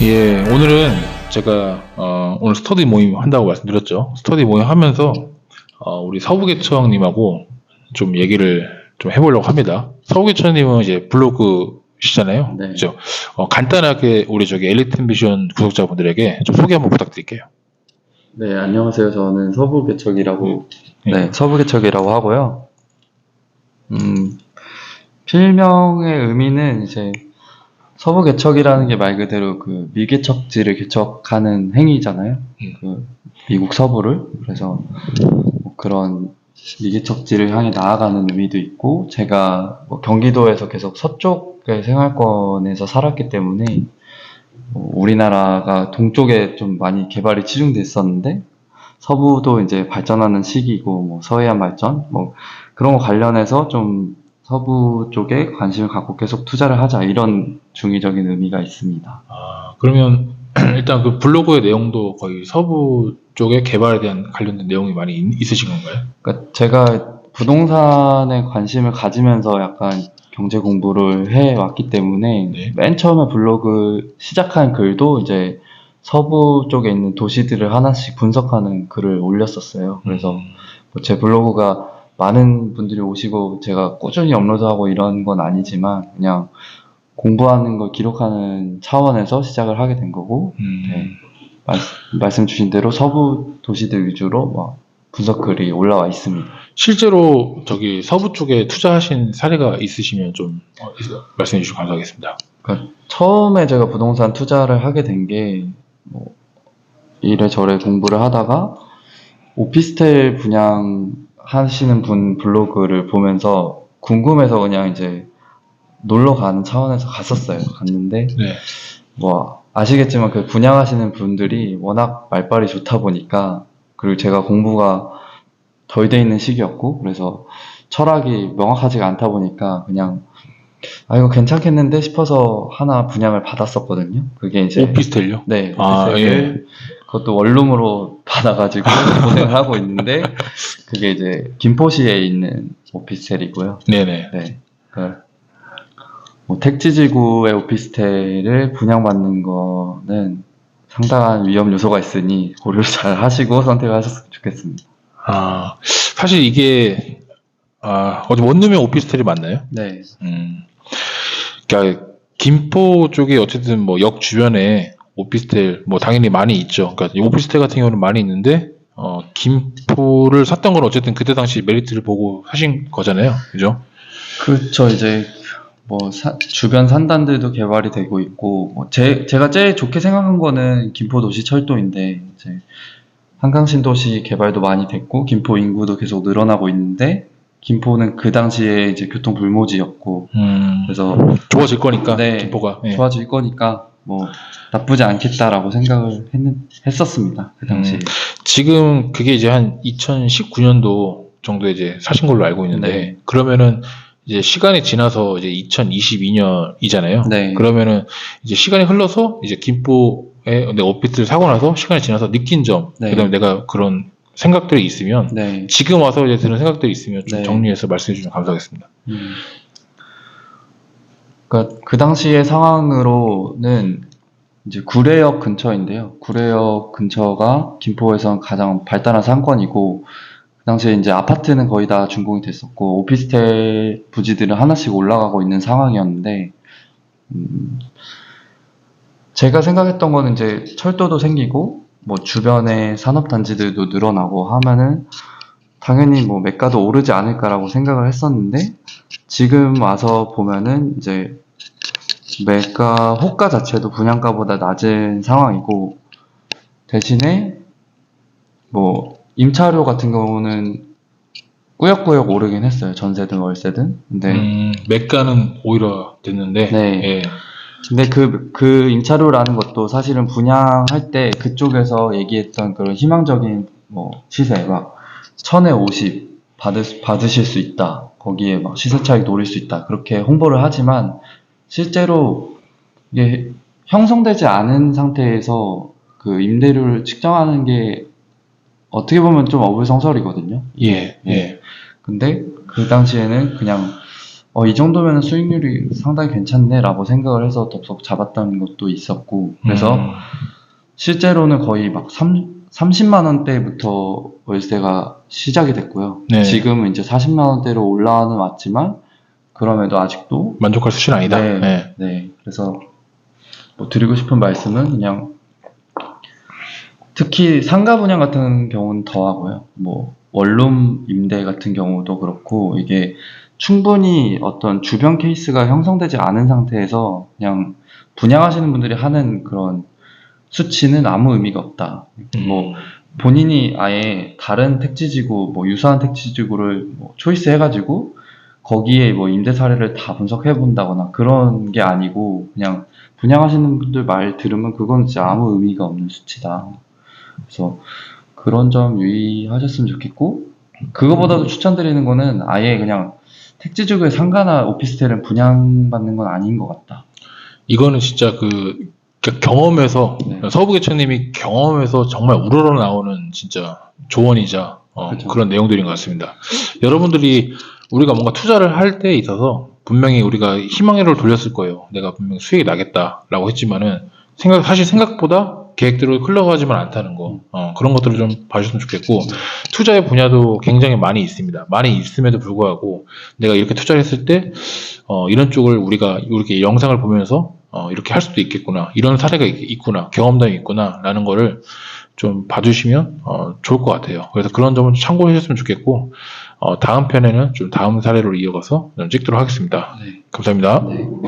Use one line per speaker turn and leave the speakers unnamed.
예, 오늘은 제가 어, 오늘 스터디 모임 한다고 말씀드렸죠. 스터디 모임 하면서 어, 우리 서부개청님하고 좀 얘기를 좀 해보려고 합니다. 서부개청님은 이제 블로그시잖아요.
네.
그죠? 어, 간단하게 우리 저기 엘리트비전 구독자분들에게 좀 소개 한번 부탁드릴게요.
네, 안녕하세요. 저는 서부개척이라고,
네.
네, 서부개척이라고 하고요. 음, 필명의 의미는 이제 서부 개척이라는 게 말 그대로 그 미개척지를 개척하는 행위잖아요.
음.
그 미국 서부를. 그래서 뭐 그런 미개척지를 향해 나아가는 의미도 있고, 제가 뭐 경기도에서 계속 서쪽의 생활권에서 살았기 때문에 뭐 우리나라가 동쪽에 좀 많이 개발이 치중됐었는데 서부도 이제 발전하는 시기고 뭐 서해안 발전 뭐 그런 거 관련해서 좀 서부 쪽에 관심을 갖고 계속 투자를 하자 이런 중의적인 의미가 있습니다.
아, 그러면 일단 그 블로그의 내용도 거의 서부 쪽의 개발에 대한 관련된 내용이 많이 있- 있으신 건가요?
그러니까 제가 부동산에 관심을 가지면서 약간 경제 공부를 해 왔기 때문에
네.
맨 처음에 블로그 시작한 글도 이제 서부 쪽에 있는 도시들을 하나씩 분석하는 글을 올렸었어요. 그래서
음,
뭐제 블로그가 많은 분들이 오시고 제가 꾸준히 업로드하고 이런 건 아니지만 그냥 공부하는 걸 기록하는 차원에서 시작을 하게 된 거고
음,
네. 말, 말씀 주신 대로 서부 도시들 위주로 막 분석 글이 올라와 있습니다.
실제로 저기 서부 쪽에 투자하신 사례가 있으시면 좀 어, 있- 말씀해 주시면 감사하겠습니다.
그러니까 처음에 제가 부동산 투자를 하게 된 게 뭐 이래저래 공부를 하다가 오피스텔 분양 하시는 분 블로그를 보면서 궁금해서 그냥 이제 놀러 가는 차원에서 갔었어요. 갔는데
네.
뭐 아시겠지만 그 분양하시는 분들이 워낙 말빨이 좋다 보니까 그리고 제가 공부가 덜 돼 있는 시기였고 그래서 철학이 명확하지가 않다 보니까 그냥 아 이거 괜찮겠는데 싶어서 하나 분양을 받았었거든요. 그게 이제
오피스텔요?
네
아,
오피스텔을 그것도 원룸으로 받아가지고 고생을 하고 있는데 그게 이제 김포시에 있는 오피스텔이고요.
네네.
네. 그, 뭐 택지지구의 오피스텔을 분양받는 거는 상당한 위험 요소가 있으니 고려를 잘 하시고 선택을 하셨으면 좋겠습니다.
아, 사실 이게, 아, 어디 원룸의 오피스텔이 맞나요?
네.
음. 그러니까, 김포 쪽에 어쨌든 뭐 역 주변에 오피스텔, 뭐 당연히 많이 있죠. 그러니까 이 오피스텔 같은 경우는 많이 있는데, 어, 김포를 샀던 건 어쨌든 그때 당시 메리트를 보고 사신 거잖아요. 그죠?
그렇죠. 이제 뭐 사- 주변 산단들도 개발이 되고 있고 뭐 제, 제가 제일 좋게 생각한 거는 김포 도시 철도인데 이제 한강 신도시 개발도 많이 됐고 김포 인구도 계속 늘어나고 있는데 김포는 그 당시에 이제 교통 불모지였고
음,
그래서
좋아질 거니까,
네.
김포가. 예.
좋아질 거니까 뭐 나쁘지 않겠다라고 생각을 했는, 했었습니다. 그 당시에.
지금 그게 이제 한 2019년도 정도에 이제 사신 걸로 알고 있는데,
네.
그러면은 이제 시간이 지나서 이제 2022년이잖아요.
네.
그러면은 이제 시간이 흘러서 이제 김포에 내 오피스를 사고 나서 시간이 지나서 느낀 점,
네.
그다음에 내가 그런 생각들이 있으면
네.
지금 와서 이제 드는 생각들이 있으면 좀
네.
정리해서 말씀해 주시면 감사하겠습니다.
음. 그러니까 그 당시의 상황으로는 이제 구례역 근처인데요. 구례역 근처가 김포에선 가장 발달한 상권이고 그 당시에 이제 아파트는 거의 다 준공이 됐었고 오피스텔 부지들은 하나씩 올라가고 있는 상황이었는데 음, 제가 생각했던 거는 이제 철도도 생기고 뭐 주변에 산업 단지들도 늘어나고 하면은 당연히 뭐 매가도 오르지 않을까라고 생각을 했었는데 지금 와서 보면은 이제 매가 호가 자체도 분양가보다 낮은 상황이고 대신에 뭐 임차료 같은 경우는 꾸역꾸역 오르긴 했어요 전세든 월세든 근데
음, 매가는 오히려 됐는데,
네.
예.
근데 그, 그 임차료라는 것도 사실은 분양할 때 그쪽에서 얘기했던 그런 희망적인 뭐 시세 막 천에 50 받을, 수- 받으실 수 있다. 거기에 막 시세 차익 노릴 수 있다. 그렇게 홍보를 하지만 실제로 이게 형성되지 않은 상태에서 그 임대료를 측정하는 게 어떻게 보면 좀 어불성설이거든요.
예, 예.
근데 그 당시에는 그냥 어, 이 정도면 수익률이 상당히 괜찮네라고 생각을 해서 덥석 잡았다는 것도 있었고, 그래서
음,
실제로는 거의 막 3, 30만 원대부터 월세가 시작이 됐고요.
네.
지금은 이제 40만 원대로 올라와는 왔지만, 그럼에도 아직도
만족할 수준은 아니다.
네,
네.
네. 그래서 뭐 드리고 싶은 말씀은 그냥 특히 상가 분양 같은 경우는 더 하고요. 뭐 원룸 임대 같은 경우도 그렇고 이게 충분히 어떤 주변 케이스가 형성되지 않은 상태에서 그냥 분양하시는 분들이 하는 그런 수치는 아무 의미가 없다.
음,
뭐 본인이 아예 다른 택지지구, 뭐 유사한 택지지구를 뭐 초이스 해가지고 거기에 뭐 임대 사례를 다 분석해 본다거나 그런 게 아니고 그냥 분양하시는 분들 말 들으면 그건 진짜 아무 의미가 없는 수치다. 그래서 그런 점 유의하셨으면 좋겠고 그거보다도 추천드리는 거는 아예 그냥 택지 지구의 상가나 오피스텔은 분양받는 건 아닌 것 같다.
이거는 진짜 그, 그 경험에서
네.
서부개천님이 경험에서 정말 우러러 나오는 진짜 조언이자 어. 그런 내용들인 것 같습니다. 여러분들이 우리가 뭔가 투자를 할때 있어서 분명히 우리가 희망회로를 돌렸을 거예요. 내가 분명 수익이 나겠다라고 했지만은 생각 사실 생각보다 계획대로 흘러가지만 않다는 거 어, 그런 것들을 좀 봐주셨으면 좋겠고 투자의 분야도 굉장히 많이 있습니다. 많이 있음에도 불구하고 내가 이렇게 투자를 했을 때 어, 이런 쪽을 우리가 이렇게 영상을 보면서 어, 이렇게 할 수도 있겠구나 이런 사례가 있- 있구나 경험담이 있구나라는 거를 좀 봐주시면 어, 좋을 것 같아요. 그래서 그런 점은 참고해 주셨으면 좋겠고 어, 다음 편에는 좀 다음 사례로 이어가서 좀 찍도록 하겠습니다.
네.
감사합니다.
네, 감사합니다.